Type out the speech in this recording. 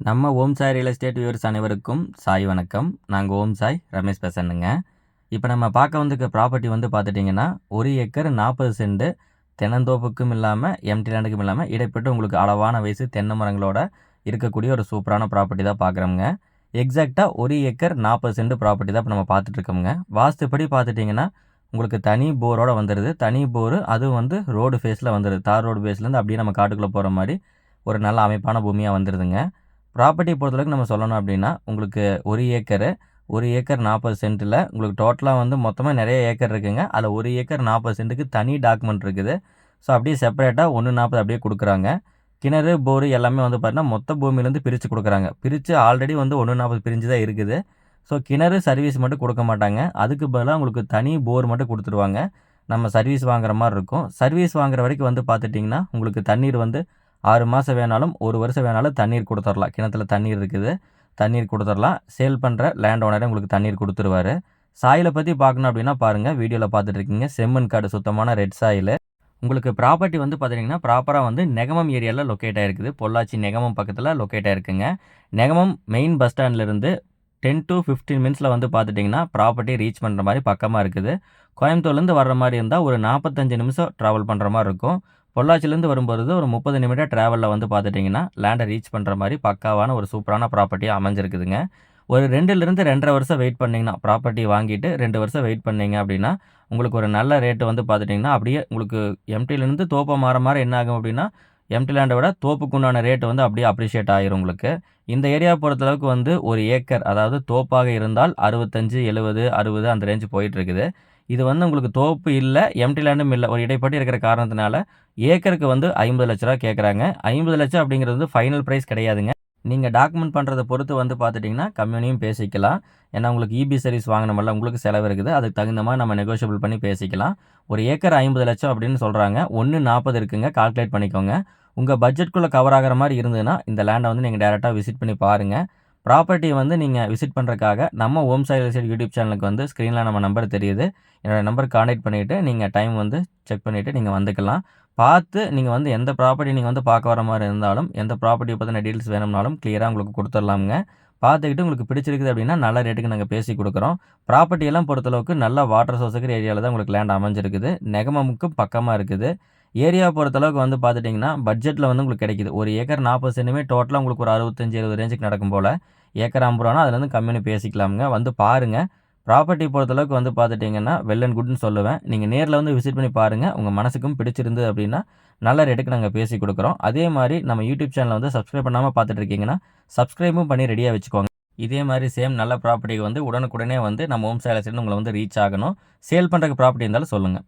நம்ம Om Sai real estate viewers அனைவருக்கும் சாய் வணக்கம். நாங்கள் ஓம் சாய் ரமேஷ் பேசணுங்க இப்போ நம்ம பார்க்க வந்துக்க ப்ராப்பர்ட்டி வந்து பார்த்துட்டிங்கன்னா ஒரு ஏக்கர் நாற்பது சென்ட் தென்னந்தோப்புக்கும் இல்லாமல் எம்டி லேண்டுக்கும் இல்லாமல் இடைப்பட்டு உங்களுக்கு அளவான வயசு தென்னை மரங்களோட இருக்கக்கூடிய ஒரு சூப்பரான ப்ராப்பர்ட்டி தான் பார்க்குறோங்க எக்ஸாக்டாக ஒரு ஏக்கர் நாற்பது சென்ட் ப்ராப்பர்ட்டி தான் இப்போ நம்ம பார்த்துட்ருக்கோங்க வாஸ்துப்படி பார்த்துட்டிங்கன்னா உங்களுக்கு தனி போரோடு வந்துடுது தனி போர் அதுவும் வந்து ரோடு ஃபேஸில் வந்துடுது தார் ரோடு ஃபேஸ்லேருந்து அப்படியே நம்ம காட்டுக்குள்ளே போகிற மாதிரி ஒரு நல்ல அமைப்பான பூமியாக வந்துடுதுங்க ப்ராப்பர்ட்டி பொறுத்தளவுக்கு நம்ம சொல்லணும் அப்படின்னா உங்களுக்கு ஒரு ஏக்கரு ஒரு ஏக்கர் நாற்பது சென்ட்டில் உங்களுக்கு டோட்டலாக வந்து மொத்தமாக நிறைய ஏக்கர் இருக்குங்க. அதில் ஒரு ஏக்கர் நாற்பது சென்ட்டுக்கு தனி டாக்குமெண்ட் இருக்குது. ஸோ அப்படியே செப்பரேட்டாக ஒன்று நாற்பது அப்படியே கொடுக்குறாங்க. கிணறு போரு எல்லாமே வந்து பார்த்தீங்கன்னா மொத்த பூமியிலேருந்து பிரித்து கொடுக்குறாங்க. பிரித்து ஆல்ரெடி வந்து ஒன்று நாற்பது பிரிஞ்சு தான் இருக்குது. ஸோ கிணறு சர்வீஸ் மட்டும் கொடுக்க மாட்டாங்க. அதுக்கு பதிலாக உங்களுக்கு தனி போர் மட்டும் கொடுத்துருவாங்க. நம்ம சர்வீஸ் வாங்குற மாதிரி இருக்கும். சர்வீஸ் வாங்குற வரைக்கும் வந்து பார்த்துட்டிங்கன்னா உங்களுக்கு தண்ணீர் வந்து ஆறு மாதம் வேணாலும் ஒரு வருஷம் வேணாலும் தண்ணீர் கொடுத்துர்லாம் கிணத்துல தண்ணீர் இருக்குது. தண்ணீர் கொடுத்துர்லாம் சேல் பண்ணுற லேண்ட் ஓனரே உங்களுக்கு தண்ணீர் கொடுத்துருவாரு. சாயிலை பற்றி பார்க்கணும் அப்படின்னா பாருங்கள் வீடியோவில் பார்த்துட்டு இருக்கீங்க. செம்மண் காடு சுத்தமான ரெட் சாயில் உங்களுக்கு ப்ராப்பர்ட்டி வந்து பார்த்தீங்கன்னா ப்ராப்பராக வந்து நெகமம் ஏரியாவில் லொக்கேட் ஆகிருக்குது பொள்ளாச்சி நெகமம் பக்கத்தில் லொக்கேட் ஆகிருக்குங்க நெகமம் மெயின் பஸ் ஸ்டாண்ட்லேருந்து டென் டு ஃபிஃப்டீன் மினிட்ஸில் வந்து பார்த்துட்டிங்கன்னா ப்ராப்பர்ட்டி ரீச் பண்ணுற மாதிரி பக்கமாக இருக்குது. கோயம்புத்தூர்லேருந்து வர்ற மாதிரி இருந்தால் ஒரு நாற்பத்தஞ்சு நிமிஷம் ட்ராவல் பண்ணுற மாதிரி இருக்கும். பொள்ளாச்சிலேருந்து வரும்போது ஒரு முப்பது நிமிடம் ட்ராவலில் வந்து பார்த்துட்டிங்கன்னா லேண்டை ரீச் பண்ணுற மாதிரி பக்காவான ஒரு சூப்பரான ப்ராப்பர்ட்டியாக அமைஞ்சிருக்குதுங்க. ஒரு ரெண்டுலேருந்து ரெண்டரை வருஷம் வெயிட் பண்ணிங்கன்னா ப்ராப்பர்ட்டி வாங்கிட்டு ரெண்டு வருஷம் வெயிட் பண்ணிங்க அப்படின்னா உங்களுக்கு ஒரு நல்ல ரேட்டு வந்து பார்த்துட்டிங்கன்னா அப்படியே உங்களுக்கு எம்டிலேருந்து தோப்பை மாற மாற என்ன ஆகும் அப்படின்னா எம்டி லேண்டை விட தோப்புக்குண்டான ரேட்டு வந்து அப்படியே அப்ரிஷியேட் ஆகிரும் உங்களுக்கு. இந்த ஏரியா பொறுத்தளவுக்கு வந்து ஒரு ஏக்கர் அதாவது தோப்பாக இருந்தால் அறுபத்தஞ்சு எழுபது அறுபது அந்த ரேஞ்சு போயிட்டுருக்குது இது வந்து உங்களுக்கு தோப்பு இல்லை எம்டி லேண்டும் இல்லை. ஒரு இடைப்பட்டு இருக்கிற காரணத்தினால ஏக்கருக்கு வந்து ஐம்பது லட்ச ரூபா கேட்குறாங்க ஐம்பது லட்சம் அப்படிங்கிறது வந்து ஃபைனல் ப்ரைஸ் கிடையாதுங்க. நீங்கள் டாக்குமெண்ட் பண்ணுறதை பொறுத்து வந்து பார்த்துட்டிங்கன்னா கம்மியூனியும் பேசிக்கலாம். ஏன்னா உங்களுக்கு இபி சர்வீஸ் வாங்கினோம்ல உங்களுக்கு செலவு இருக்குது. அதுக்கு தகுந்த மாதிரி நம்ம நெகோஷியபிள் பண்ணி பேசிக்கலாம். ஒரு ஏக்கர் ஐம்பது லட்சம் அப்படின்னு சொல்கிறாங்க ஒன்று நாற்பது இருக்குங்க. கால்குலேட் பண்ணிக்கோங்க. உங்கள் பட்ஜெட்குள்ளே கவர் ஆகிற மாதிரி இருந்ததுன்னா இந்த லேண்டை வந்து நீங்கள் டேரெக்டாக விசிட் பண்ணி பாருங்கள் ப்ராப்பர்ட்டியை வந்து நீங்கள் விசிட் பண்ணுறதுக்காக நம்ம ஓம் சாயில் சைடு யூடியூப் சேனலுக்கு வந்து ஸ்க்ரீனில் நம்ம நம்பர் தெரியுது. என்னோடய நம்பர் காண்டாக்ட் பண்ணிவிட்டு நீங்கள் டைம் வந்து செக் பண்ணிவிட்டு நீங்கள் வந்துக்கலாம். பார்த்து நீங்கள் வந்து எந்த ப்ராப்பர்ட்டி நீங்கள் வந்து பார்க்க வர மாதிரி இருந்தாலும் எந்த ப்ராப்பர்ட்டியை பற்றின டீட்டெயில்ஸ் வேணும்னாலும் கிளியராக உங்களுக்கு கொடுத்துடலாமுங்க. பார்த்துக்கிட்டு உங்களுக்கு பிடிச்சிருக்குது அப்படின்னா நல்ல ரேட்டுக்கு நாங்கள் பேசி கொடுக்குறோம். ப்ராப்பர்ட்டியெல்லாம் பொறுத்தளவுக்கு நல்ல வாட்டர் சோர்ஸ் இருக்கிற ஏரியாவில் தான் உங்களுக்கு லேண்ட் அமைஞ்சிருக்குது. நெகமமுக்கு பக்கமாக இருக்குது. ஏரியா பொறுத்தளவுக்கு வந்து பார்த்துட்டிங்கன்னா பட்ஜெட்டில் வந்து உங்களுக்கு கிடைக்குது. ஒரு ஏக்கர் நாற்பது சென்ட்டுமே டோட்டலாக உங்களுக்கு ஒரு அறுபத்தஞ்சி இருபது ரேஞ்சுக்கு நடக்கும் போல். ஏக்கர் ஐம்பது ரூபானா அதுலேருந்து கம்மின்னு பேசிக்கலாமுங்க. வந்து பாருங்கள் ப்ராப்பர்ட்டி பொறுத்தளவுக்கு வந்து பார்த்துட்டிங்கன்னா வெல் அண்ட் குட்னு சொல்லுவேன். நீங்கள் நேரில் வந்து விசிட் பண்ணி பாருங்கள் உங்கள் மனசுக்கும் பிடிச்சிருந்து அப்படின்னா நல்ல ரேட்டுக்கு நாங்கள் பேசி கொடுக்குறோம். அதே மாதிரி நம்ம யூடியூப் சேனலை வந்து சப்ஸ்கிரைப் பண்ணாமல் பார்த்துட்டு இருக்கீங்கன்னா சப்ஸ்கிரைபும் பண்ணி ரெடியாக வச்சுக்கோங்க. இதே மாதிரி சேம் நல்ல ப்ராப்பர்ட்டிக்கு வந்து உடனுக்குடனே வந்து நம்ம ஹோம் சேலஸ்லேருந்து உங்களை வந்து ரீச் ஆகணும். சேல் பண்ணுறக்கு ப்ராப்பர்ட்டி இருந்தாலும் சொல்லுங்கள்